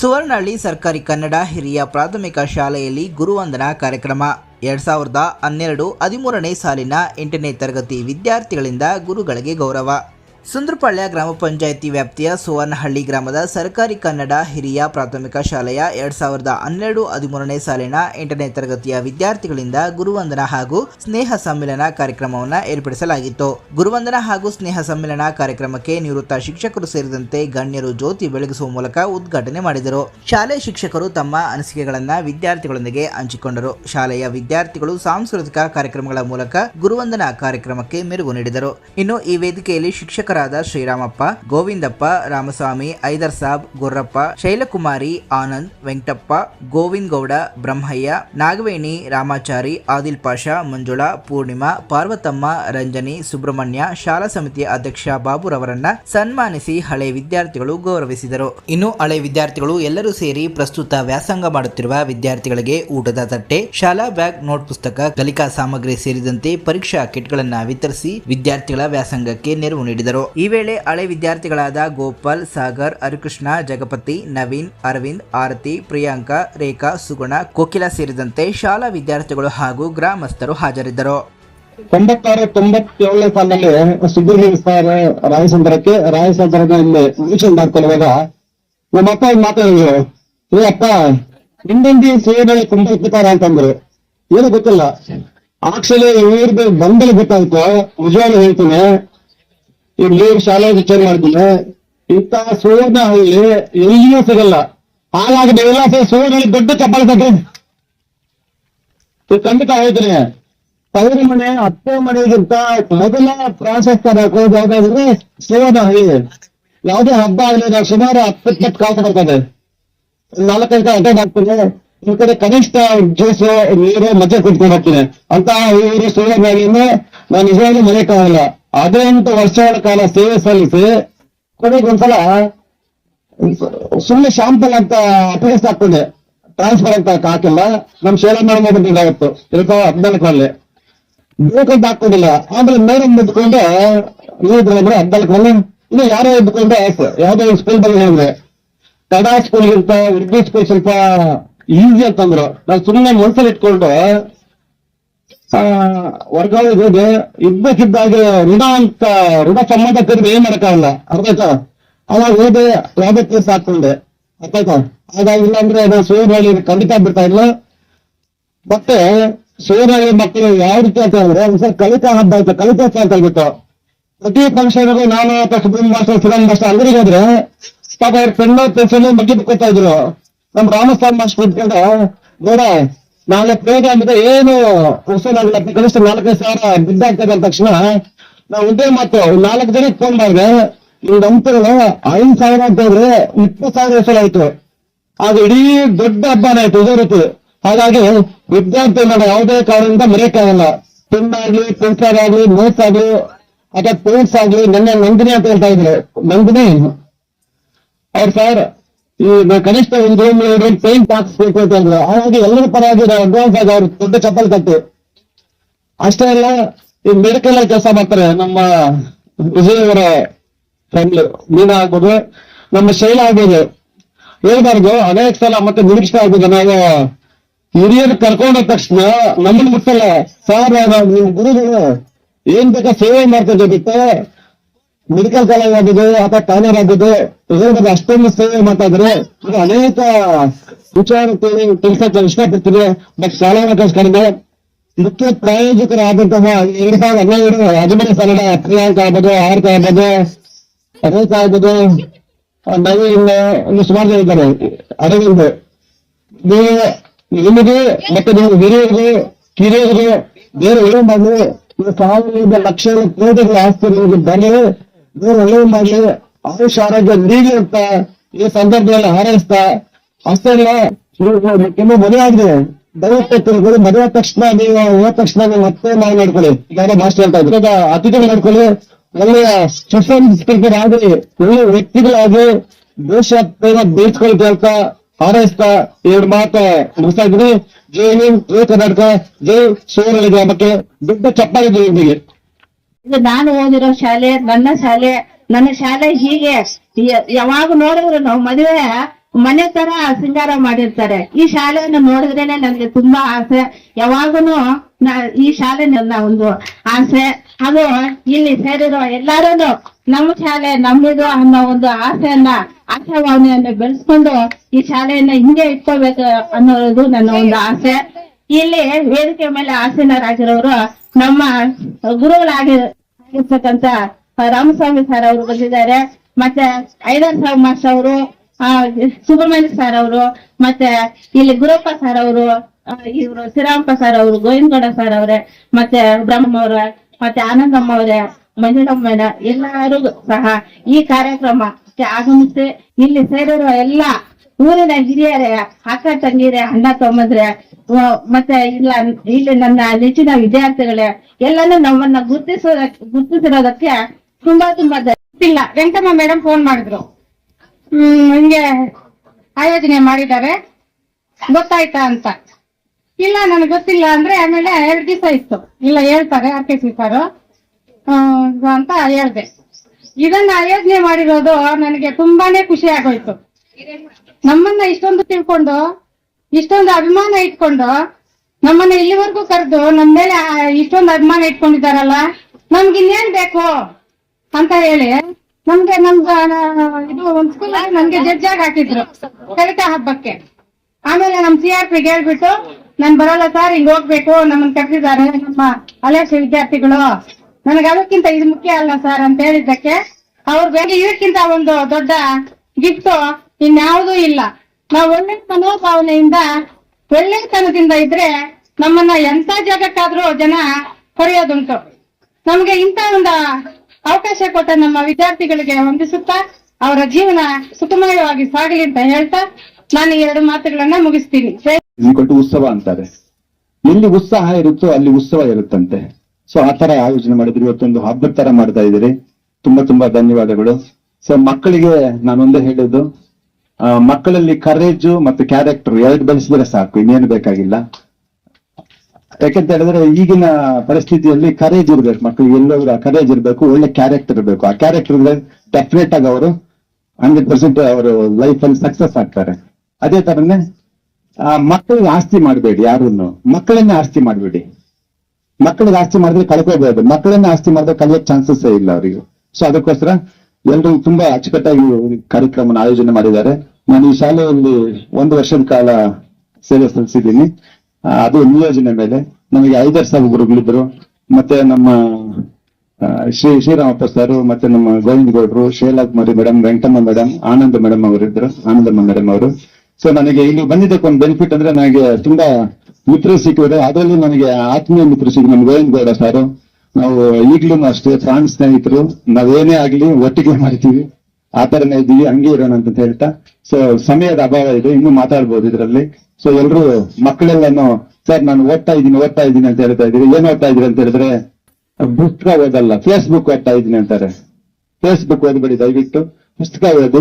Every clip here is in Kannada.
ಸುವರ್ಣಹಳ್ಳಿ ಸರ್ಕಾರಿ ಕನ್ನಡ ಹಿರಿಯ ಪ್ರಾಥಮಿಕ ಶಾಲೆಯಲ್ಲಿ ಗುರುವಂದನಾ ಕಾರ್ಯಕ್ರಮ. ಎರಡ್ ಸಾವಿರದ ಹನ್ನೆರಡು ಹದಿಮೂರನೇ ಸಾಲಿನ ಎಂಟನೇ ತರಗತಿ ವಿದ್ಯಾರ್ಥಿಗಳಿಂದ ಗುರುಗಳಿಗೆ ಗೌರವ. ಸುಂದ್ರಪಾಳ್ಯ ಗ್ರಾಮ ಪಂಚಾಯಿತಿ ವ್ಯಾಪ್ತಿಯ ಸುವರ್ಣಹಳ್ಳಿ ಗ್ರಾಮದ ಸರ್ಕಾರಿ ಕನ್ನಡ ಹಿರಿಯ ಪ್ರಾಥಮಿಕ ಶಾಲೆಯ ಎರಡ್ ಸಾವಿರದ ಹನ್ನೆರಡು ಹದಿಮೂರನೇ ಸಾಲಿನ ಎಂಟನೇ ತರಗತಿಯ ವಿದ್ಯಾರ್ಥಿಗಳಿಂದ ಗುರುವಂದನ ಹಾಗೂ ಸ್ನೇಹ ಸಮ್ಮಿಲನ ಕಾರ್ಯಕ್ರಮವನ್ನು ಏರ್ಪಡಿಸಲಾಗಿತ್ತು. ಗುರುವಂದನ ಹಾಗೂ ಸ್ನೇಹ ಸಮ್ಮಿಲನ ಕಾರ್ಯಕ್ರಮಕ್ಕೆ ನಿವೃತ್ತ ಶಿಕ್ಷಕರು ಸೇರಿದಂತೆ ಗಣ್ಯರು ಜ್ಯೋತಿ ಬೆಳಗಿಸುವ ಮೂಲಕ ಉದ್ಘಾಟನೆ ಮಾಡಿದರು. ಶಾಲೆ ಶಿಕ್ಷಕರು ತಮ್ಮ ಅನಿಸಿಕೆಗಳನ್ನು ವಿದ್ಯಾರ್ಥಿಗಳೊಂದಿಗೆ ಹಂಚಿಕೊಂಡರು. ಶಾಲೆಯ ವಿದ್ಯಾರ್ಥಿಗಳು ಸಾಂಸ್ಕೃತಿಕ ಕಾರ್ಯಕ್ರಮಗಳ ಮೂಲಕ ಗುರುವಂದನ ಕಾರ್ಯಕ್ರಮಕ್ಕೆ ಮೆರುಗು ನೀಡಿದರು. ಇನ್ನು ಈ ವೇದಿಕೆಯಲ್ಲಿ ಶಿಕ್ಷಕರಾದ ಶ್ರೀರಾಮಪ್ಪ, ಗೋವಿಂದಪ್ಪ, ರಾಮಸ್ವಾಮಿ, ಐದರ್ ಸಾಬ್, ಗುರ್ರಪ್ಪ, ಶೈಲಕುಮಾರಿ, ಆನಂದ್, ವೆಂಕಟಪ್ಪ, ಗೋವಿಂದ್ ಗೌಡ, ಬ್ರಹ್ಮಯ್ಯ, ನಾಗವೇಣಿ, ರಾಮಾಚಾರಿ, ಆದಿಲ್ ಪಾಷಾ, ಮಂಜುಳಾ, ಪೂರ್ಣಿಮಾ, ಪಾರ್ವತಮ್ಮ, ರಂಜನಿ, ಸುಬ್ರಹ್ಮಣ್ಯ, ಶಾಲಾ ಸಮಿತಿಯ ಅಧ್ಯಕ್ಷ ಬಾಬುರವರನ್ನ ಸನ್ಮಾನಿಸಿ ಹಳೆ ವಿದ್ಯಾರ್ಥಿಗಳು ಗೌರವಿಸಿದರು. ಇನ್ನು ಹಳೆ ವಿದ್ಯಾರ್ಥಿಗಳು ಎಲ್ಲರೂ ಸೇರಿ ಪ್ರಸ್ತುತ ವ್ಯಾಸಂಗ ಮಾಡುತ್ತಿರುವ ವಿದ್ಯಾರ್ಥಿಗಳಿಗೆ ಊಟದ ತಟ್ಟೆ, ಶಾಲಾ ಬ್ಯಾಗ್ ನೋಟ್ ಪುಸ್ತಕ, ಕಲಿಕಾ ಸಾಮಗ್ರಿ ಸೇರಿದಂತೆ ಪರೀಕ್ಷಾ ಕಿಟ್ಗಳನ್ನು ವಿತರಿಸಿ ವಿದ್ಯಾರ್ಥಿಗಳ ವ್ಯಾಸಂಗಕ್ಕೆ ನೆರವು ನೀಡಿದರು. ಈ ವೇಳೆ ಹಳೆ ವಿದ್ಯಾರ್ಥಿಗಳಾದ ಗೋಪಾಲ್, ಸಾಗರ್, ಹರಿಕೃಷ್ಣ, ಜಗಪತಿ, ನವೀನ್, ಅರವಿಂದ್, ಆರತಿ, ಪ್ರಿಯಾಂಕಾ, ರೇಖಾ, ಸುಗುಣ, ಕೋಕಿಲ ಸೇರಿದಂತೆ ಶಾಲಾ ವಿದ್ಯಾರ್ಥಿಗಳು ಹಾಗೂ ಗ್ರಾಮಸ್ಥರು ಹಾಜರಿದ್ದರು. ತೊಂಬತ್ತಾರು ತೊಂಬತ್ತೇಳನೇ ಸಾಲಿನಲ್ಲಿ ಸುಬ್ರಹ್ಮಣ್ಯ ಸರ್ ರಾಯಸಂದ್ರಕ್ಕೆ ರಾಯಸಂದ್ರದ ಇಲ್ಲಿ ಮಿಷನ್ ಮಾಡ್ಕೊಳ್ಳುವಾಗ ನಮ್ಮ ಅಪ್ಪ ಮಾತಾಡಿದ್ರು ಏ ಅಪ್ಪ ಹಿಂದಿ ಸೇರಿ ಇಟ್ಟಿದ್ದಾರೆ ಅಂತಂದ್ರು. ಏನು ಗೊತ್ತಿಲ್ಲ. ಆಕ್ಚುಲಿ ಇವ್ರದ್ದು ಬಂದಲ್ಲಿ ಗೊತ್ತಾಯ್ತು. ನಿಜವಾಗ್ಲೂ ಹೇಳ್ತೀನಿ. ಇಲ್ಲಿ ಶಾಲೆ ವಿಚಾರ ಮಾಡ್ತೀನಿ ಇಂತಹ ಸುವರ್ಣ ಹಳ್ಳಿ ಎಲ್ಲಿಯೂ ಸಿಗಲ್ಲ. ಹಾಗಾಗಿ ನೀವೆಲ್ಲ ಸುವರ್ಣ ದೊಡ್ಡ ಚಪ್ಪಾಳೆ ತಟ್ಟಿ ಖಂಡಿತ ಹೇಳ್ತೀನಿ. ತವರ ಮನೆ, ಅತ್ತೆ ಮನೆಗಿಂತ ಮೊದಲ ಪ್ರಾಶಸ್ತ್ಯ ಹಾಕೋದು ಸುವರ್ಣ ಹಳ್ಳಿ. ಯಾವುದೇ ಹಬ್ಬ ಆಗಲಿ, ನಾವು ಸುಮಾರು ಹತ್ತಿಪ್ಪತ್ತು ಕಾಲ ಬರ್ತದೆ ನಾಲ್ಕೈದು ಅಟೆಂಡ್ ಹಾಕ್ತೀನಿ ಈ ಕಡೆ ಕನಿಷ್ಠ ಜ್ಯೂಸ್, ನೀರು ಮಜ್ಜೆ ಕುಟ್ಕೊಂಡು ಹೋಗ್ತೀನಿ. ಅಂತ ಇವರು ಸುವರ್ಣ ಹಳ್ಳಿಯಿಂದ ನಾನು ನಿಜವಾಗ್ಲೂ ಮರೆಯಕ್ಕಾಗಲ್ಲ. ಹದಿನೆಂಟು ವರ್ಷಗಳ ಕಾಲ ಸೇವೆ ಸಲ್ಲಿಸಿ ಕೊನೆಗೆ ಒಂದ್ಸಲ ಸುಮ್ಮನೆ ಶಾಂಪಲ್ ಅಂತ ಅಪೇಸ್ ಹಾಕೊಂಡೆ ಟ್ರಾನ್ಸ್ಫರ್ ಅಂತ ಹಾಕಿಲ್ಲ. ನಮ್ ಶೇಲ ಮೇಡಮ್ ಬಂದಿದ್ದಾಗಿತ್ತು ಎರಡ್ ಸಾವಿರದ ಹದಿನಾಲ್ಕರಲ್ಲಿ ಬೇಕಂತ ಹಾಕೊಂಡಿಲ್ಲ ಆಮೇಲೆ ಮೇಡಮ್ ಎದ್ಕೊಂಡು ನೀವಿದ್ರೆ ಅಂದ್ರೆ ಹದಿನಾಲ್ಕರಲ್ಲಿ ಇನ್ನು ಯಾರೋ ಇದ್ಕೊಂಡು ಯಾವ್ದೋ ಸ್ಕೂಲ್ ಬಗ್ಗೆ ಹೇಳಿದ್ರೆ ಕನ್ನಡ ಸ್ಕೂಲ್ ಉರ್ದು ಸ್ಕೂಲ್ ಸ್ವಲ್ಪ ಈಸಿ ಅಂತಂದ್ರು. ನಾನು ಸುಮ್ಮನೆ ಮನ್ಸಲ್ಲಿ ಇಟ್ಕೊಂಡು ವರ್ಗಾವಣೆ ಹೋಗಿ ಇದ್ದಕ್ಕಿದ್ದಾಗ ಋಣ ಅಂತ, ಋಣ ಸಂಬಂಧ ಕರೆದು ಏನ್ ಮಾಡಕ್ಕಾಗಲ್ಲ ಅರ್ಥ ಅವಾಗ ಹೋದೆ ಲಾಭ ಕೇಸ್ ಹಾಕೊಂಡೆ ಹಾಗಾಗಿಲ್ಲ ಹಾಗಾಗಿ ಇಲ್ಲಾಂದ್ರೆ ಅಂದ್ರೆ ನಾನು ಸುವರ್ಣಹಳ್ಳಿ ಖಂಡಿತ ಬಿಡ್ತಾ ಇಲ್ಲ. ಮತ್ತೆ ಸುವರ್ಣಹಳ್ಳಿ ಮಕ್ಕಳು ಯಾವ ರೀತಿ ಅಂತ ಹೇಳಿದ್ರೆ ಒಂದ್ಸಲ ಕಲಿಕಾ ಹಬ್ಬ ಆಯ್ತು ಕಲಿಕೋತ್ಸವ ಅಂತ ಹೇಳ್ಬಿಟ್ಟು ಪ್ರತಿ ಫಂಕ್ಷನ್ಗೂ ನಾನು ಅಥವಾ ಸುಬ್ರಹ್ಮಣ್ಯ ಮಾಸ್ಟರ್ ಸುರನ್ ಮಾಸ್ಟರ್ ಅಂಗಡಿಗೆ ಹೋದ್ರೆ ಪಾಪ ಅವ್ರ ಫ್ರೆಂಡ್ ಮಗ್ಗಿ ಬಿಟ್ಕೊತಾ ಇದ್ರು. ನಮ್ ರಾಮಸ್ವಾಮಿ ಮಾಸ್ಟರ್ ಇಟ್ಕೊಂಡು ನೋಡ ನಾಳೆ ಪ್ರೋಗ್ರಾಮ್ ಇದೆ ಏನು? ವಸೂಲಾಗಲ್ಲ ಕನಿಷ್ಠ ನಾಲ್ಕೈದು ಸಾವಿರ ಬಿದ್ದಾಗ್ತದೆ ಅಂದ ತಕ್ಷಣ ನಾವು ಒಂದೇ ಮಾತು. ನಾಲ್ಕು ಜನಕ್ಕೆ ಫೋನ್ ಮಾಡಿದ್ರೆ ನಿಮ್ ದಂಪತಿಗಳು ಐದು ಸಾವಿರ ಅಂತ ಹೇಳಿದ್ರೆ ಇಪ್ಪತ್ತು ಸಾವಿರ ವಸೂಲಾಯ್ತು ಅದು ಇಡೀ ದೊಡ್ಡ ಹಬ್ಬನ ಆಯ್ತು, ಇದೇ ಹಾಗಾಗಿ ವಿದ್ಯಾರ್ಥಿ ನಾವು ಯಾವುದೇ ಕಾರಣದಿಂದ ಮರೆಯಕ್ಕಾಗಲ್ಲ ಪೆನ್ ಆಗ್ಲಿ ಪೆನ್ಸರ್ ಆಗ್ಲಿ, ನೋಟ್ಸ್ ಆಗ್ಲಿ, ಅಥವಾ ಪೇಂಟ್ಸ್ ಆಗ್ಲಿ, ನನ್ನ ನಂದಿನಿ ಅಂತ ಹೇಳ್ತಾ ಇದ್ರು. ನಂದಿನಿ, ಅವ್ರ ಸರ್ ಈ ಕನಿಷ್ಠ ಒಂದು ರೂಮ್ ಪೇಂಟ್ ಹಾಕ್ಸ್ಬೇಕು ಅಂತ ಹೇಳಿದ್ರು ಹಾಗಾಗಿ ಎಲ್ಲರ ಪರವಾಗಿ ಅಡ್ವಾನ್ಸ್ ಆಗಿ ಅವ್ರು ದೊಡ್ಡ ಚಪ್ಪಲ್ ಕಟ್ಟು. ಅಷ್ಟೇ ಅಲ್ಲ, ಈ ಮೆಡಿಕಲ್ ಅಲ್ಲಿ ಕೆಲಸ ಮಾಡ್ತಾರೆ ನಮ್ಮ ವಿಜಯ್ ಅವರ ಫ್ಯಾಮಿಲಿ, ಮೀನಾ ಆಗ್ಬೋದು, ನಮ್ಮ ಶೈಲ ಆಗ್ಬೋದು. ಹೇಳ್ಬಾರ್ದು, ಅನೇಕ ಸಲ ಮತ್ತೆ ನಿರೀಕ್ಷೆ ಆಗ್ಬೋದು. ನಾವು ಹಿರಿಯರು ಕರ್ಕೊಂಡ ತಕ್ಷಣ ನಮ್ಮನ್ನ ಮುಟ್ಟಲ್ಲ. ಸಾರ್ ಗುರುಗಳು ಏನ್ ಬೇಕಾ ಸೇವೆ ಮಾಡ್ತಾ ಮೆಡಿಕಲ್ ಕಾಲೇಜ್ ಆಗಿದೆ, ಅಥವಾ ಟ್ಯಾನರ್ ಆಗಿದೆ. ಇದರಿಂದ ಅಷ್ಟೊಂದು ಸೇವೆ ಮಾಡ್ತಾ ಇದ್ರೆ ಅನೇಕ ವಿಚಾರ ತಿಳಿಸಕ್ಕೆ ಇಷ್ಟಪಡ್ತೀನಿ ಬಟ್ ಶಾಲಾ ಕಡೆ ಮುಖ್ಯ ಪ್ರಾಯೋಜಕರಾದಂತಹ ಎರಡ್ ಸಾವಿರದ ಹನ್ನೆರಡು ಹದಿಮೂರು ಸಾವಿರದ ಪ್ರಿಯಾಂಕ ಆಗ್ಬೋದು, ಆರ್ಕ ಆಗ್ಬೋದು ರೇಖಾ ಆಗ್ಬೋದು. ನವೀನ್ ಒಂದು ಸುಮಾರು ಜನ ಇದ್ದಾರೆ. ಅರವಿಂದ್. ನೀವು ನಿಮಗೆ ಮತ್ತೆ ನಿಮ್ಮ ಹಿರಿಯರಿಗೆ, ಕಿರಿಯರಿಗೆ, ಬೇರೆ ಏನು ಮಾಡಿ ಸಾವಿರದ ಲಕ್ಷ ಕೋಟಿಗಳ ಆಸ್ತಿ ನಿಮಗೆ ಬರಲಿ ಬೇರೆ ಒಳ್ಳೆಯ ಮಾಡಲಿ ಆಯುಷ್ ಆರೋಗ್ಯ ನೀಡಿ ಅಂತ ಈ ಸಂದರ್ಭದಲ್ಲಿ ಹಾರೈಸ್ತಾ ಅಷ್ಟೇ ಇನ್ನು ಮದುವೆ ಆಗಿದೆ. ದಯವಿಟ್ಟು ತಿಳ್ಕೊಳ್ಳಿ, ಮದುವೆ ತಕ್ಷಣ ನೀವು ಹೋದ ತಕ್ಷಣ ನೀವು ಮತ್ತೆ ನಾವು ನೋಡ್ಕೊಳ್ಳಿ ಯಾರೋ ಭಾಷೆ ಅಂತ ಇದ್ರೆ. ಅತಿಥಿಗಳು ನೋಡ್ಕೊಳ್ಳಿ, ಒಳ್ಳೆಯ ಸುಸಂಸ್ಕೃತರಾಗಿ ಆಗಲಿ ಒಳ್ಳೆ ವ್ಯಕ್ತಿಗಳಾಗಿ ದೇಶ ಬೀಳ್ಕೊಳ್ತೀವಿ ಅಂತ ಹಾರೈಸ್ತಾ ಎರಡು ಮಾತು ಮುಗಿಸ್ತಾ ಇದ್ದೀನಿ. ಜೈ ಹಿಂದ್, ಜೈ ಕರ್ನಾಟಕ, ಜೈ ಶಿವನಹಳ್ಳಿ ಗ್ರಾಮಕ್ಕೆ ದೊಡ್ಡ ಚಪ್ಪಾಳೆ ನಿಮಗೆ ಇದು ನಾನು ಓದಿರೋ ಶಾಲೆ, ನನ್ನ ಶಾಲೆ ನನ್ನ ಶಾಲೆ ಹೀಗೆ. ಯಾವಾಗ ನೋಡಿದ್ರು ನಾವು ಮದುವೆ ಮನೆ ತರ ಸಿಂಗಾರ ಮಾಡಿರ್ತಾರೆ. ಈ ಶಾಲೆಯನ್ನು ನೋಡಿದ್ರೇನೆ ನನ್ಗೆ ತುಂಬಾ ಆಸೆ. ಯಾವಾಗೂನು ಈ ಶಾಲೆ ನನ್ನ ಒಂದು ಆಸೆ. ಅದು ಇಲ್ಲಿ ಸೇರಿರೋ ಎಲ್ಲಾರನು ನಮ್ಮ ಶಾಲೆ ನಮ್ಮದು ಅನ್ನೋ ಒಂದು ಆಸೆಯನ್ನ, ಆಶಾಭಾವನೆಯನ್ನ ಬೆಳೆಸ್ಕೊಂಡು ಈ ಶಾಲೆಯನ್ನ ಹಿಂಗೆ ಇಟ್ಕೋಬೇಕು ಅನ್ನೋದು ನನ್ನ ಒಂದು ಆಸೆ. ಇಲ್ಲಿ ವೇದಿಕೆ ಮೇಲೆ ಆಸೀನರಾಗಿರೋರು ನಮ್ಮ ಗುರುಗಳಾಗಿ ಆಗಿರ್ತಕ್ಕಂತ ರಾಮಸ್ವಾಮಿ ಸರ್ ಅವರು ಬಂದಿದ್ದಾರೆ. ಮತ್ತೆ ಐದರ್ ಸಾಹೇಬ್ ಮಾಸ್ಟರ್ ಅವರು ಸುಬ್ರಹ್ಮಣ್ಯ ಸರ್ ಅವರು, ಮತ್ತೆ ಇಲ್ಲಿ ಗುರಪ್ಪ ಸರ್ ಅವರು ಇವರು ಶ್ರೀರಾಮಪ್ಪ ಸರ್ ಅವರು, ಗೋವಿಂದಗೌಡ ಸರ್ ಅವರೇ, ಮತ್ತೆ ಬ್ರಹ್ಮ ಅವರ, ಮತ್ತೆ ಆನಂದಮ್ಮ ಅವರೇ ಮಂಜುಳಮ್ಮ ಎಲ್ಲರೂ ಸಹ ಈ ಕಾರ್ಯಕ್ರಮಕ್ಕೆ ಆಗಮಿಸಿ ಇಲ್ಲಿ ಸೇರಿರುವ ಎಲ್ಲ ಊರಿನ ಹಿರಿಯರೇ ಅಕ್ಕ ತಂಗಿರೇ ಅಣ್ಣ ತಮ್ಮಂದ್ರೆ ಮತ್ತೆ ಇಲ್ಲ, ಇಲ್ಲಿ ನನ್ನ ನೆಚ್ಚಿನ ವಿದ್ಯಾರ್ಥಿಗಳೇ, ಎಲ್ಲಾನು ನಮ್ಮನ್ನ ಗುರ್ತಿಸೋದ, ಗುರ್ತಿಸಿರೋದಕ್ಕೆ ತುಂಬಾ ತುಂಬಾ ಇಲ್ಲ, ವೆಂಕಮ್ಮ ಮೇಡಮ್ ಫೋನ್ ಮಾಡಿದ್ರು. ಹ್ಮ್, ಹಿಂಗೆ ಆಯೋಜನೆ ಮಾಡಿದ್ದಾರೆ. ಗೊತ್ತಾಯ್ತಾ ಅಂತ. ಇಲ್ಲ, ನನಗೆ ಗೊತ್ತಿಲ್ಲ ಅಂದ್ರೆ ಆಮೇಲೆ ಎರಡು ದಿವಸ ಇತ್ತು. ಇಲ್ಲ, ಹೇಳ್ತಾರೆ ಆರ್ ಕೆ ಸಿಕ್ಕಾರು ಅಂತ ಹೇಳ್ದೆ. ಇದನ್ನ ಆಯೋಜನೆ ಮಾಡಿರೋದು, ನನಗೆ ತುಂಬಾನೇ ಖುಷಿ ಆಗೋಯ್ತು. ನಮ್ಮನ್ನ ಇಷ್ಟೊಂದು ತಿಳ್ಕೊಂಡು, ಇಷ್ಟೊಂದು ಅಭಿಮಾನ ಇಟ್ಕೊಂಡು, ನಮ್ಮನ್ನ ಇಲ್ಲಿವರೆಗೂ ಕರೆದು ನಮ್ಮ ಮೇಲೆ ಇಷ್ಟೊಂದು ಅಭಿಮಾನ ಇಟ್ಕೊಂಡಿದಾರಲ್ಲ ನಮ್ಗೆ ಇನ್ನೇನ್ ಬೇಕು? ಅಂತ ಹೇಳಿ, ನಮ್ಗೆ ನಮ್ಗ ಇದು ಒಂದ್ ಸ್ಕೂಲ್ ನಮ್ಗೆ ಜಡ್ಜ್ ಆಗಿ ಹಾಕಿದ್ರು, ಕವಿತಾ ಹಬ್ಬಕ್ಕೆ. ಆಮೇಲೆ ನಮ್ ಸಿ ಆರ್ ಪಿ ಹೇಳ್ಬಿಟ್ಟು, ನಾನ್ ಬರಲ್ಲ ಸರ್ ಹಿಂಗ್ ಹೋಗ್ಬೇಕು, ನಮ್ಮನ್ ಕರೆದಿದ್ದಾರೆ, ನಮ್ಮ ಹಲೇಶ ವಿದ್ಯಾರ್ಥಿಗಳು. ನನಗೆ ಅದಕ್ಕಿಂತ ಇದು ಮುಖ್ಯ ಅಲ್ಲ ಸರ್ ಅಂತ ಹೇಳಿದ್ದಕ್ಕೆ, ಅವ್ರ ಬೇಗ ಇದಕ್ಕಿಂತ ಒಂದು ದೊಡ್ಡ ಗಿಫ್ಟ್ ಇನ್ಯಾವುದೂ ಇಲ್ಲ. ನಾವು ಒಳ್ಳೆ ಮನೋಭಾವನೆಯಿಂದ ಒಳ್ಳೆತನದಿಂದ ಇದ್ರೆ ನಮ್ಮನ್ನ ಎಂತ ಜಾಗಕ್ಕಾದ್ರೂ ಜನ ಕೊರೆಯೋದುಂಟು ನಮ್ಗೆ ಇಂತ ಒಂದು ಅವಕಾಶ ಕೊಟ್ಟ ನಮ್ಮ ವಿದ್ಯಾರ್ಥಿಗಳಿಗೆ ವಂದಿಸುತ್ತಾ ಅವರ ಜೀವನ ಸುಖಮಯವಾಗಿ ಸಾಗಲಿ ಅಂತ ಹೇಳ್ತಾ ನಾನು ಎರಡು ಮಾತುಗಳನ್ನ ಮುಗಿಸ್ತೀನಿ. ಉತ್ಸವ ಅಂತಾರೆ. ಎಲ್ಲಿ ಉತ್ಸಾಹ ಇರುತ್ತೋ ಅಲ್ಲಿ ಉತ್ಸವ ಇರುತ್ತಂತೆ. ಸೊ ಆ ತರ ಆಯೋಜನೆ ಮಾಡಿದ್ರಿ ಇವತ್ತೊಂದು ಹಬ್ಬದ ತರ ಮಾಡ್ತಾ ಇದ್ದೀರಿ. ತುಂಬಾ ತುಂಬಾ ಧನ್ಯವಾದಗಳು. ಸೊ ಮಕ್ಕಳಿಗೆ ನಾನೊಂದೇ ಹೇಳೋದು. ಮಕ್ಕಳಲ್ಲಿ ಕರೇಜು ಮತ್ತು ಕ್ಯಾರೆಕ್ಟರ್ ಎರಡು ಬೆಳೆಸಿದ್ರೆ ಸಾಕು ಇನ್ನೇನು ಬೇಕಾಗಿಲ್ಲ. ಯಾಕೆಂತ ಹೇಳಿದ್ರೆ ಈಗಿನ ಪರಿಸ್ಥಿತಿಯಲ್ಲಿ ಕರೇಜ್ ಇರ್ಬೇಕು ಮಕ್ಕಳಿಗೆ ಎಲ್ಲರೂ ಕರೇಜ್ ಇರ್ಬೇಕು ಒಳ್ಳೆ ಕ್ಯಾರೆಕ್ಟರ್ ಇರಬೇಕು. ಆ ಕ್ಯಾರೆಕ್ಟರ್ ಇದ್ರೆ ಡೆಫಿನೆಟ್ ಆಗಿ ಅವರು ಹಂಡ್ರೆಡ್ ಪರ್ಸೆಂಟ್ ಅವರು ಲೈಫ್ ಅಲ್ಲಿ ಸಕ್ಸಸ್ ಆಗ್ತಾರೆ. ಅದೇ ತರನೇ ಆ, ಮಕ್ಕಳಿಗೆ ಆಸ್ತಿ ಮಾಡಬೇಡಿ ಯಾರನ್ನು. ಮಕ್ಕಳನ್ನೇ ಆಸ್ತಿ ಮಾಡಬೇಡಿ. ಮಕ್ಕಳಿಗೆ ಆಸ್ತಿ ಮಾಡಿದ್ರೆ ಕಳ್ಕೋಬಹುದು ಮಕ್ಕಳನ್ನ ಆಸ್ತಿ ಮಾಡಿದ್ರೆ ಕಲಿಯೋ ಚಾನ್ಸಸ್ ಇಲ್ಲ ಅವರಿಗೆ. ಸೊ ಅದಕ್ಕೋಸ್ಕರ ಎಲ್ಲರೂ ತುಂಬಾ ಅಚ್ಚುಕಟ್ಟಾಗಿ ಕಾರ್ಯಕ್ರಮನ ಆಯೋಜನೆ ಮಾಡಿದ್ದಾರೆ. ನಾನು ಈ ಶಾಲೆಯಲ್ಲಿ ಒಂದು ವರ್ಷದ ಕಾಲ ಸೇವೆ ಸಲ್ಲಿಸಿದ್ದೀನಿ. ಅದು ನಿಯೋಜನೆ ಮೇಲೆ. ನಮಗೆ ಐದಾರು ಸಾವಿರ ಗುರುಗಳಿದ್ರು ಮತ್ತೆ ನಮ್ಮ ಶ್ರೀ ಶ್ರೀರಾಮಪ್ಪ ಸರ್, ಮತ್ತೆ ನಮ್ಮ ಗೋವಿಂದ ಗೌಡ್ರು Shailakumari madam Venkatamma madam Ananda madam ಅವರಿದ್ರು Anandamma madam ಅವರು. ಸೊ ನನಗೆ ಇಲ್ಲಿ ಬಂದಿದ್ದಕ್ಕೆ ಒಂದು ಬೆನಿಫಿಟ್ ಅಂದ್ರೆ ನನಗೆ ತುಂಬಾ ಮಿತ್ರರು ಸಿಕ್ಕಿದೆ. ಅದರಲ್ಲಿ ನನಗೆ ಆತ್ಮೀಯ ಮಿತ್ರರು ಸಿಕ್ಕಿ ನಮ್ಮ ಗೋವಿಂದ ಗೌಡ ಸರ್. ನಾವು ಈಗ್ಲೂ ಅಷ್ಟೇ ಪ್ರಾಣ ಸ್ನೇಹಿತರು. ನಾವೇನೇ ಆಗ್ಲಿ ಒಟ್ಟಿಗೆ ಮಾಡ್ತೀವಿ. ಆ ತರನೇ ಇದ್ದೀವಿ. ಹಂಗೆ ಇರೋಣ ಅಂತ ಹೇಳ್ತಾ ಸೊ ಸಮಯದ ಅಭಾವ ಇದೆ, ಇನ್ನು ಮಾತಾಡ್ಬೋದು ಇದರಲ್ಲಿ. ಸೊ ಎಲ್ರು ಮಕ್ಕಳೆಲ್ಲನು, ಸರ್, ನಾನು ಓದ್ತಾ ಇದ್ದೀನಿ ಓದ್ತಾ ಇದ್ದೀನಿ ಅಂತ ಹೇಳ್ತಾ ಇದ್ದೀರಿ. ಏನ್ ಓದ್ತಾ ಇದ್ದೀರಿ ಅಂತ ಹೇಳಿದ್ರೆ, ಪುಸ್ತಕ ಓದಲ್ಲ ಫೇಸ್ಬುಕ್ ಓದ್ತಾ ಇದ್ದೀನಿ ಅಂತಾರೆ. ಫೇಸ್ಬುಕ್ ಓದ್ಬೇಡಿ, ದಯವಿಟ್ಟು. ಪುಸ್ತಕ ಓದು.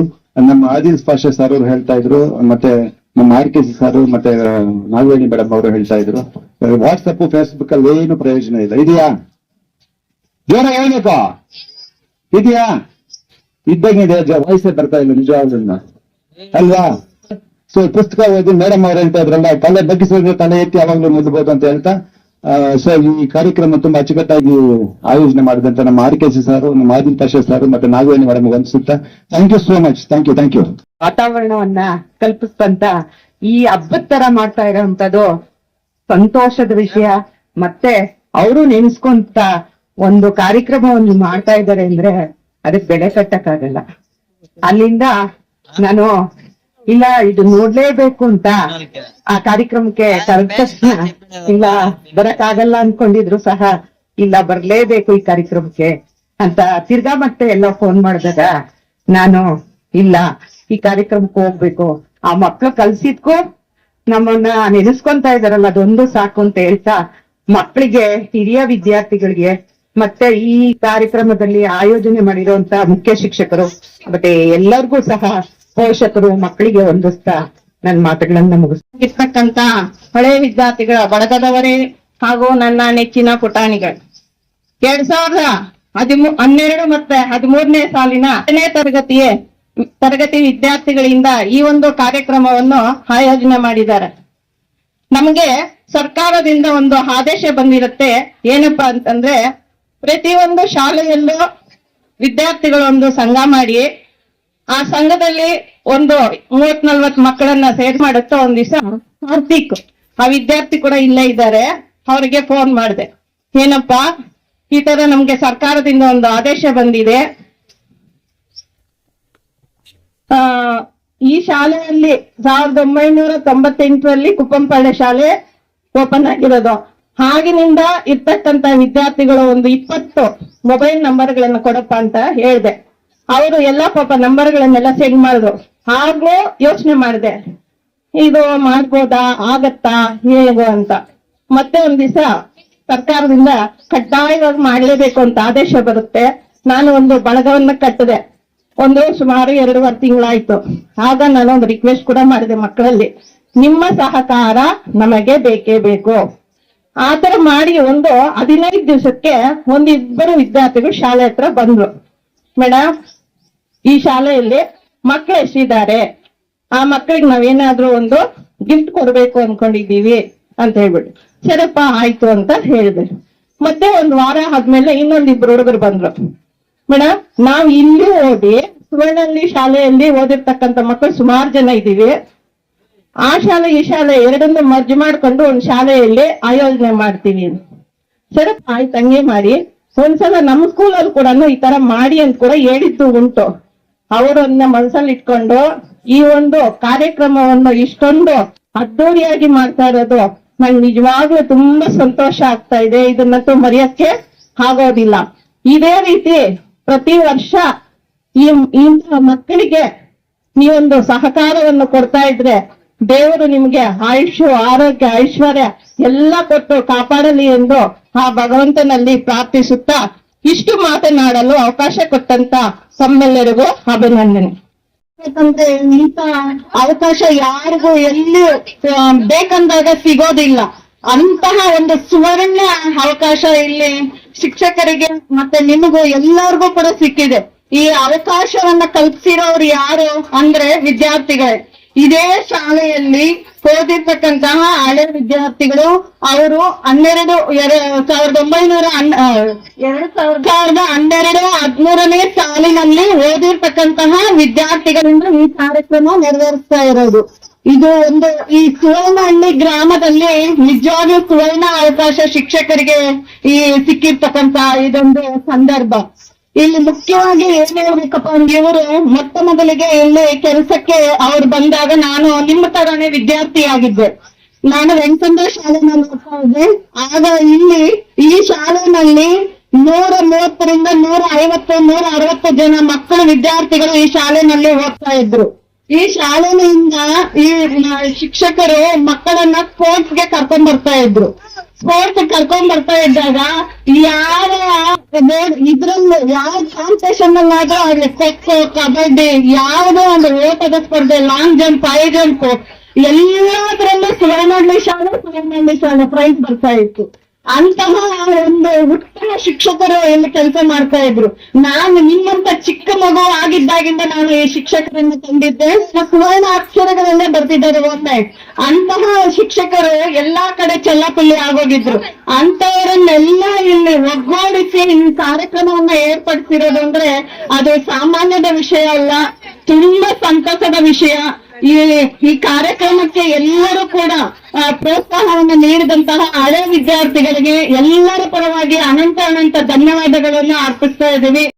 ನಮ್ಮ ಆದಿಲ್ ಸ್ಪಾಷೆ ಸರ್ ಅವರು ಹೇಳ್ತಾ ಇದ್ರು, ಮತ್ತೆ ನಮ್ಮ ಆರ್ ಕೆ ಸಿ ಸರ್ ಮತ್ತೆ ನಾಗವೇಣಿ ಮೇಡಮ್ ಅವರು ಹೇಳ್ತಾ ಇದ್ರು. ವಾಟ್ಸಪ್ ಫೇಸ್ಬುಕ್ ಅಲ್ಲಿ ಏನು ಪ್ರಯೋಜನ ಇಲ್ಲ. ಇದೆಯಾ? ಜೋರ ಹೇಳ್ಬೇಕು? ಇದೆಯಾ? ಇದ್ದಂಗಿದೆ ವಯಸ್ಸೇ ಬರ್ತಾ ಇಲ್ಲ, ನಿಜವಾಗ್ಲೂ. ಅಲ್ವಾ? ಸೊ ಪುಸ್ತಕ ಓದಿ ಮೇಡಮ್ ಅವ್ರು ಹೇಳ್ತಾ ಇದ್ರಲ್ಲ, ತಲೆ ಬಗ್ಗಿಸಿದ್ರೆ ತಲೆ ಎತ್ತಿ ಯಾವಾಗ್ಲೂ ಮುದ್ಬೋದು ಅಂತ ಹೇಳ್ತಾ ಸೊ ಈ ಕಾರ್ಯಕ್ರಮ ತುಂಬಾ ಅಚ್ಚುಕಟ್ಟಾಗಿ ಆಯೋಜನೆ ಮಾಡಿದಂತ ನಮ್ಮ ಆರ್ ಕೆ ಸಿ ಸರ್, ನಮ್ಮ ಆದಿಲ್ ಪಾಷಾ ಸರ್ ಮತ್ತೆ Nagaveni madam ವಂದಿಸುತ್ತ thank you so much thank you thank you ವಾತಾವರಣವನ್ನ ಕಲ್ಪಿಸ್ತಂತ ಈ ಹಬ್ಬದ ತರ ಮಾಡ್ತಾ ಇರೋಂಥದ್ದು ಸಂತೋಷದ ವಿಷಯ. ಮತ್ತೆ ಅವರು ನೆನೆಸ್ಕೊಂತ ಒಂದು ಕಾರ್ಯಕ್ರಮವನ್ನು ಮಾಡ್ತಾ ಇದ್ದಾರೆ ಅಂದ್ರೆ ಅದಕ್ಕೆ ಬೆಲೆ ಕಟ್ಟಕ್ಕಾಗಲ್ಲ. ಅಲ್ಲಿಂದ ನಾನು ಇಲ್ಲ ಇದು ನೋಡ್ಲೇಬೇಕು ಅಂತ ಆ ಕಾರ್ಯಕ್ರಮಕ್ಕೆ ಕರೆದ ತಕ್ಷಣ ಇಲ್ಲ ಬರಕ್ಕಾಗಲ್ಲ ಅನ್ಕೊಂಡಿದ್ರು ಸಹ ಇಲ್ಲ ಬರ್ಲೇಬೇಕು ಈ ಕಾರ್ಯಕ್ರಮಕ್ಕೆ ಅಂತ ತಿರ್ಗಾ ಮತ್ತೆ ಎಲ್ಲ ಫೋನ್ ಮಾಡಿದಾಗ ನಾನು ಇಲ್ಲ ಈ ಕಾರ್ಯಕ್ರಮಕ್ಕೆ ಹೋಗ್ಬೇಕು. ಆ ಮಕ್ಳು ಕಲ್ಸಿದ್ಕೋ ನಮ್ಮನ್ನ ನೆನೆಸ್ಕೊಂತ ಇದಾರಲ್ಲ ಅದೊಂದು ಸಾಕು ಅಂತ ಹೇಳ್ತಾ ಮಕ್ಕಳಿಗೆ ಹಿರಿಯ ವಿದ್ಯಾರ್ಥಿಗಳಿಗೆ ಮತ್ತೆ ಈ ಕಾರ್ಯಕ್ರಮದಲ್ಲಿ ಆಯೋಜನೆ ಮಾಡಿರುವಂತ ಮುಖ್ಯ ಶಿಕ್ಷಕರು ಮತ್ತೆ ಎಲ್ಲರಿಗೂ ಸಹ ಪೋಷಕರು ಮಕ್ಕಳಿಗೆ ಹೊಂದಿಸ್ತಾ ನನ್ನ ಮಾತುಗಳನ್ನ ಮುಗಿಸ್ತಕ್ಕಂತ ಹಳೆ ವಿದ್ಯಾರ್ಥಿಗಳ ಬಳಗದವರೇ ಹಾಗೂ ನನ್ನ ನೆಚ್ಚಿನ ಪುಟಾಣಿಗಳು. ಎರಡ್ ಸಾವಿರದ ಹದಿಮೂ ಹನ್ನೆರಡು ಮತ್ತೆ ಹದಿಮೂರನೇ ಸಾಲಿನ ಹತ್ತನೇ ತರಗತಿಯ ತರಗತಿ ವಿದ್ಯಾರ್ಥಿಗಳಿಂದ ಈ ಒಂದು ಕಾರ್ಯಕ್ರಮವನ್ನು ಆಯೋಜನೆ ಮಾಡಿದ್ದಾರೆ. ನಮಗೆ ಸರ್ಕಾರದಿಂದ ಒಂದು ಆದೇಶ ಬಂದಿರುತ್ತೆ. ಏನಪ್ಪಾ ಅಂತಂದ್ರೆ ಪ್ರತಿಯೊಂದು ಶಾಲೆಯಲ್ಲೂ ವಿದ್ಯಾರ್ಥಿಗಳೊಂದು ಸಂಘ ಮಾಡಿ ಆ ಸಂಘದಲ್ಲಿ ಒಂದು ಮೂವತ್ ನಲ್ವತ್ ಮಕ್ಕಳನ್ನ ಸೇರ್ ಮಾಡುತ್ತಾ ಒಂದ್ ದಿವಸ ಕಾರ್ತಿಕ್ ಆ ವಿದ್ಯಾರ್ಥಿ ಕೂಡ ಇಲ್ಲೇ ಇದ್ದಾರೆ. ಅವರಿಗೆ ಫೋನ್ ಮಾಡಿದೆ. ಏನಪ್ಪಾ? ಈ ತರ ನಮ್ಗೆ ಸರ್ಕಾರದಿಂದ ಒಂದು ಆದೇಶ ಬಂದಿದೆ. ಆ ಈ ಶಾಲೆಯಲ್ಲಿ ಸಾವಿರದ ಒಂಬೈನೂರ ತೊಂಬತ್ತೆಂಟರಲ್ಲಿ ಕುಪ್ಪಂಪಾಳ್ಯ ಶಾಲೆ ಓಪನ್ ಆಗಿರೋದು. ಆಗಿನಿಂದ ಇರ್ತಕ್ಕಂತ ವಿದ್ಯಾರ್ಥಿಗಳು ಒಂದು ಇಪ್ಪತ್ತು ಮೊಬೈಲ್ ನಂಬರ್ಗಳನ್ನು ಕೊಡಪ್ಪ ಅಂತ ಹೇಳ್ದೆ. ಅವರು ಎಲ್ಲ ಪಾಪ ನಂಬರ್ಗಳನ್ನೆಲ್ಲ ಸೆಂಡ್ ಮಾಡಿದ್ರು. ಹಾಗೂ ಯೋಚನೆ ಮಾಡಿದೆ. ಇದು ಮಾಡ್ಬೋದಾ? ಆಗತ್ತಾ? ಹೇಗೋ ಅಂತ. ಮತ್ತೆ ಒಂದ್ ದಿವಸ ಸರ್ಕಾರದಿಂದ ಕಡ್ಡಾಯವಾಗಿ ಮಾಡ್ಲೇಬೇಕು ಅಂತ ಆದೇಶ ಬರುತ್ತೆ. ನಾನು ಒಂದು ಬಳಗವನ್ನ ಕಟ್ಟಿದೆ. ಒಂದು ಸುಮಾರು ಎರಡೂವರೆ ತಿಂಗಳಾಯ್ತು. ಆಗ ನಾನು ಒಂದು ರಿಕ್ವೆಸ್ಟ್ ಕೂಡ ಮಾಡಿದೆ ಮಕ್ಕಳಲ್ಲಿ. ನಿಮ್ಮ ಸಹಕಾರ ನಮಗೆ ಬೇಕೇ ಬೇಕು. ಆತರ ಮಾಡಿ ಒಂದು ಹದಿನೈದು ದಿವಸಕ್ಕೆ ಒಂದಿಬ್ಬರು ವಿದ್ಯಾರ್ಥಿಗಳು ಶಾಲೆ ಹತ್ರ ಬಂದ್ರು. ಮೇಡಮ್ ಈ ಶಾಲೆಯಲ್ಲಿ ಮಕ್ಕಳು ಎಷ್ಟಿದ್ದಾರೆ? ಆ ಮಕ್ಕಳಿಗೆ ನಾವೇನಾದ್ರೂ ಒಂದು ಗಿಫ್ಟ್ ಕೊಡ್ಬೇಕು ಅನ್ಕೊಂಡಿದೀವಿ ಅಂತ ಹೇಳ್ಬಿಟ್ಟು. ಸರಪ್ಪ, ಆಯ್ತು ಅಂತ ಹೇಳಿದೆ ಮತ್ತೆ ಒಂದ್ ವಾರ ಆದ್ಮೇಲೆ ಇನ್ನೊಂದಿಬ್ರು ಹುಡುಗರು ಬಂದ್ರು. ಮೇಡಮ್ ನಾವ್ ಇಲ್ಲಿ ಓದಿ ಸುವರ್ಣಲ್ಲಿ ಶಾಲೆಯಲ್ಲಿ ಓದಿರ್ತಕ್ಕಂತ ಮಕ್ಕಳು ಸುಮಾರು ಜನ ಇದ್ದೀವಿ. ಆ ಶಾಲೆ, ಈ ಶಾಲೆ ಎರಡನ್ನೂ ಮರ್ಜ್ ಮಾಡ್ಕೊಂಡು ಒಂದ್ ಶಾಲೆಯಲ್ಲಿ ಆಯೋಜನೆ ಮಾಡ್ತೀವಿ ಸರಪ್ಪ, ಆಯ್ತು, ಹಂಗೆ ಮಾಡಿ. ಒಂದ್ಸಲ ನಮ್ಮ ಸ್ಕೂಲಲ್ಲಿ ಕೂಡ ಈ ತರ ಮಾಡಿ ಅಂತ ಕೂಡ ಹೇಳಿದ್ದು ಉಂಟು. ಅವರನ್ನ ಮನಸ್ಸಲ್ಲಿ ಇಟ್ಕೊಂಡು ಈ ಒಂದು ಕಾರ್ಯಕ್ರಮವನ್ನು ಇಷ್ಟೊಂದು ಅದ್ದೂರಿಯಾಗಿ ಮಾಡ್ತಾ ಇರೋದು ನಂಗೆ ನಿಜವಾಗ್ಲೂ ತುಂಬಾ ಸಂತೋಷ ಆಗ್ತಾ ಇದೆ. ಇದನ್ನಂತೂ ಮರೆಯಕ್ಕೆ ಆಗೋದಿಲ್ಲ. ಇದೇ ರೀತಿ ಪ್ರತಿ ವರ್ಷ ಈ ಇಂತಹ ಮಕ್ಕಳಿಗೆ ನೀವೊಂದು ಸಹಕಾರವನ್ನು ಕೊಡ್ತಾ ಇದ್ರೆ ದೇವರು ನಿಮ್ಗೆ ಆಯುಷ್ ಆರೋಗ್ಯ, ಐಶ್ವರ್ಯ ಎಲ್ಲ ಕೊಟ್ಟು ಕಾಪಾಡಲಿ ಎಂದು ಆ ಭಗವಂತನಲ್ಲಿ ಪ್ರಾರ್ಥಿಸುತ್ತಾ ಇಷ್ಟು ಮಾತನಾಡಲು ಅವಕಾಶ ಕೊಟ್ಟಂತ ತಮ್ಮೆಲ್ಲರಿಗೂ ಅಭಿನಂದನೆ. ಇಂತ ಅವಕಾಶ ಯಾರಿಗೂ ಎಲ್ಲಿ ಬೇಕಂದಾಗ ಸಿಗೋದಿಲ್ಲ. ಅಂತಹ ಒಂದು ಸುವರ್ಣ ಅವಕಾಶ ಇಲ್ಲಿ ಶಿಕ್ಷಕರಿಗೆ ಮತ್ತೆ ನಿಮಗೂ ಎಲ್ಲರಿಗೂ ಕೂಡ ಸಿಕ್ಕಿದೆ. ಈ ಅವಕಾಶವನ್ನ ಕಲ್ಪಿಸಿರೋರು ಯಾರು ಅಂದ್ರೆ ವಿದ್ಯಾರ್ಥಿಗಳೇ. ಇದೇ ಶಾಲೆಯಲ್ಲಿ ಓದಿರ್ತಕ್ಕಂತಹ ಹಳೆ ವಿದ್ಯಾರ್ಥಿಗಳು ಅವರು ಹನ್ನೆರಡು ಸಾವಿರದ ಒಂಬೈನೂರ ಎರಡು ಸಾವಿರದ ಹನ್ನೆರಡು, ಹದಿಮೂರನೇ ಸಾಲಿನಲ್ಲಿ ಓದಿರ್ತಕ್ಕಂತಹ ವಿದ್ಯಾರ್ಥಿಗಳಿಂದ ಈ ಕಾರ್ಯಕ್ರಮ ನೆರವೇರಿಸ್ತಾ ಇರೋದು. ಇದು ಒಂದು, ಈ ಸುವರ್ಣಹಳ್ಳಿ ಗ್ರಾಮದಲ್ಲಿ ನಿಜವಾಗ್ಲೂ ಸುವರ್ಣ ಅವಕಾಶ ಶಿಕ್ಷಕರಿಗೆ ಈ ಸಿಕ್ಕಿರ್ತಕ್ಕಂತ ಇದೊಂದು ಸಂದರ್ಭ. ಇಲ್ಲಿ ಮುಖ್ಯವಾಗಿ ಏನ್ ಹೇಳ್ಬೇಕಪ್ಪ ಅಂದ್ರೆ ಇವರು ಮೊತ್ತ ಮೊದಲಿಗೆ ಇಲ್ಲಿ ಕೆಲಸಕ್ಕೆ ಅವ್ರು ಬಂದಾಗ ನಾನು ನಿಮ್ಮ ತರಾನೇ ವಿದ್ಯಾರ್ಥಿಯಾಗಿದ್ದೆ ನಾನು ವೆಂಕಂದ್ರ ಶಾಲೆನಲ್ಲಿ ಹೋಗ್ತಾ ಆಗ ಇಲ್ಲಿ ಈ ಶಾಲೆನಲ್ಲಿ ನೂರ ಮೂವತ್ತರಿಂದ ನೂರ ಐವತ್ತು, ನೂರ ಅರವತ್ತು ಜನ ಮಕ್ಕಳು, ವಿದ್ಯಾರ್ಥಿಗಳು ಈ ಶಾಲೆನಲ್ಲಿ ಹೋಗ್ತಾ ಇದ್ರು. ಈ ಶಾಲೆಯಿಂದ ಈ ಶಿಕ್ಷಕರು ಮಕ್ಕಳನ್ನ ಸ್ಪೋರ್ಟ್ಸ್ಗೆ ಕರ್ಕೊಂಡ್ ಬರ್ತಾ ಇದ್ರು. ಸ್ಪೋರ್ಟ್ಸ್ ಕರ್ಕೊಂಡ್ ಬರ್ತಾ ಇದ್ದಾಗ ಯಾರ ಇದ್ರಲ್ಲಿ ಯಾವ ಕಾಂಪಿಟೇಷನ್ ಅಲ್ಲಾದ್ರೂ ಆಗ್ಲಿ, ಖೋ ಕಬಡ್ಡಿ, ಯಾವುದೋ ಒಂದು ಓಟದ ಸ್ಪರ್ಧೆ ಲಾಂಗ್ ಜಂಪ್ ಹೈ ಜಂಪ್ ಎಲ್ಲದರಲ್ಲೂ ಸುವರ್ಣ ಶಾಲೆ ಸುವರ್ಣ ಶಾಲೆ ಪ್ರೈಸ್ ಬರ್ತಾ ಇತ್ತು. ಅಂತಹ ಶಿಕ್ಷಕರು ಎಲ್ಲಿ ಕೆಲಸ ಮಾಡ್ತಾ ಇದ್ರು? ನಾನು ನಿಮ್ಮಂತ ಚಿಕ್ಕ ಮಗು ಆಗಿದ್ದಾಗಿಂದ ನಾನು ಈ ಶಿಕ್ಷಕರನ್ನು ತಂದಿದ್ದೆ ಸುವರ್ಣ ಅಕ್ಷರಗಳನ್ನೇ ಬರ್ತಿದ್ದಾರೆ ಒಮ್ಮೆ ಅಂತಹ ಶಿಕ್ಷಕರು ಎಲ್ಲಾ ಕಡೆ ಚೆಲ್ಲಾಪಲ್ಲಿ ಆಗೋಗಿದ್ರು. ಅಂತವರನ್ನೆಲ್ಲ ಇಲ್ಲಿ ಒಗ್ಗೂಡಿಸಿ ಈ ಕಾರ್ಯಕ್ರಮವನ್ನ ಏರ್ಪಡಿಸಿರೋದು ಅಂದ್ರೆ ಅದು ಸಾಮಾನ್ಯದ ವಿಷಯ ಅಲ್ಲ, ತುಂಬಾ ಸಂತಸದ ವಿಷಯ. ಈ ಈ ಕಾರ್ಯಕ್ರಮಕ್ಕೆ ಎಲ್ಲರೂ ಕೂಡ ಪ್ರೋತ್ಸಾಹವನ್ನು ನೀಡಿದಂತಹ ಹಳೆ ವಿದ್ಯಾರ್ಥಿಗಳಿಗೆ ಎಲ್ಲರ ಪರವಾಗಿ ಅನಂತ ಅನಂತ ಧನ್ಯವಾದಗಳನ್ನು ಅರ್ಪಿಸ್ತಾ ಇದ್ದೀವಿ.